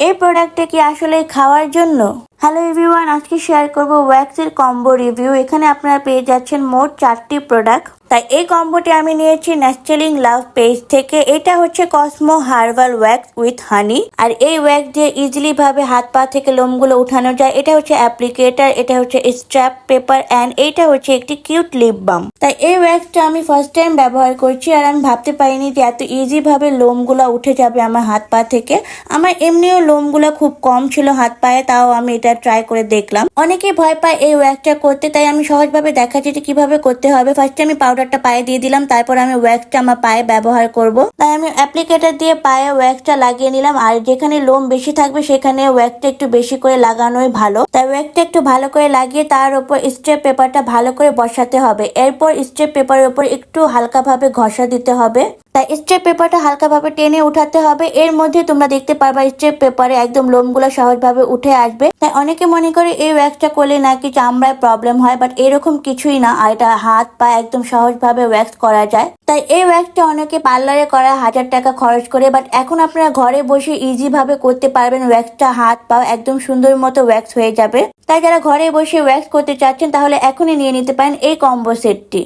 এই প্রোডাক্টটা কি আসলে খাওয়ার জন্য? হ্যালো এভরিওয়ান আজকে শেয়ার করব ওয়্যাক্সের কম্বো রিভিউ এখানে আপনারা পেয়ে যাচ্ছেন মোট চারটি প্রোডাক্ট তাই এই কম্বোটি আমি নিয়েছি ন্যাচারালিং লাভ পেজ থেকে। এটা হচ্ছে Cosmo herbal wax with honey আর এই ওয়্যাক্স দিয়ে ইজিলি ভাবে হাত পা থেকে লোমগুলো উঠানো যায়। এটা হচ্ছে অ্যাপ্লিকেটার এটা হচ্ছে স্ট্র্যাপ পেপার অ্যান্ড এইটা হচ্ছে একটি কিউট লিপ বাম তাই এই ওয়্যাক্সটা আমি ফার্স্ট টাইম ব্যবহার করছি, আর আমি ভাবতে পারিনি যে এত ইজি ভাবে লোমগুলো উঠে যাবে আমার হাত পা থেকে। আমার এমনিও লোমগুলো খুব কম ছিল হাত পায়ে, তাও আমি এটা ট্রাই করে দেখলাম। অনেকে ভয় পায় এই ওয়্যাক্সটা করতে, তাই আমি সহজভাবে দেখাচ্ছি যে কীভাবে করতে হবে। ফার্স্টে আমি পাউডারটা পায়ে দিয়ে দিলাম, তারপর আমি ওয়্যাক্সটা আমার পায়ে ব্যবহার করব। তাই আমি অ্যাপ্লিকেটার দিয়ে পায়ে ওয়্যাক্সটা লাগিয়ে নিলাম, আর যেখানে লোম বেশি থাকবে সেখানে ওয়্যাক্সটা একটু বেশি করে লাগানোই ভালো। তাই ওয়্যাক্সটা একটু ভালো করে লাগিয়ে তার উপর স্ট্রেপ পেপারটা ভালো করে বসাতে হবে। এরপর স্ট্রেপ পেপারের উপর একটু হালকাভাবে ঘষা দিতে হবে। তাই স্ট্রেপ পেপারটা হালকাভাবে টেনে উঠাতে হবে। এর মধ্যে তোমরা দেখতে পারবা স্ট্রেপ পেপারে একদম লোমগুলো সহজভাবে উঠে আসবে। তাই অনেকে মনে করে এই ওয়্যাক্সটা করলে নাকি চামড়ায় প্রবলেম হয় বাট এরকম কিছুই না, আর এটা হাত, পা একদম সহজভাবে ওয়্যাক্স করা যায়। তাই এই ওয়্যাক্সটা অনেকে পার্লারে করা হাজার টাকা খরচ করে বাট এখন আপনারা ঘরে বসে ইজি ভাবে করতে পারবেন ওয়্যাক্সটা হাত, পা একদম সুন্দর মতো ওয়্যাক্স হয়ে যাবে। তাই যারা ঘরে বসে ওয়্যাক্স করতে চাচ্ছেন, তাহলে এখনই নিয়ে নিতে পারেন এই কম্বো সেটটি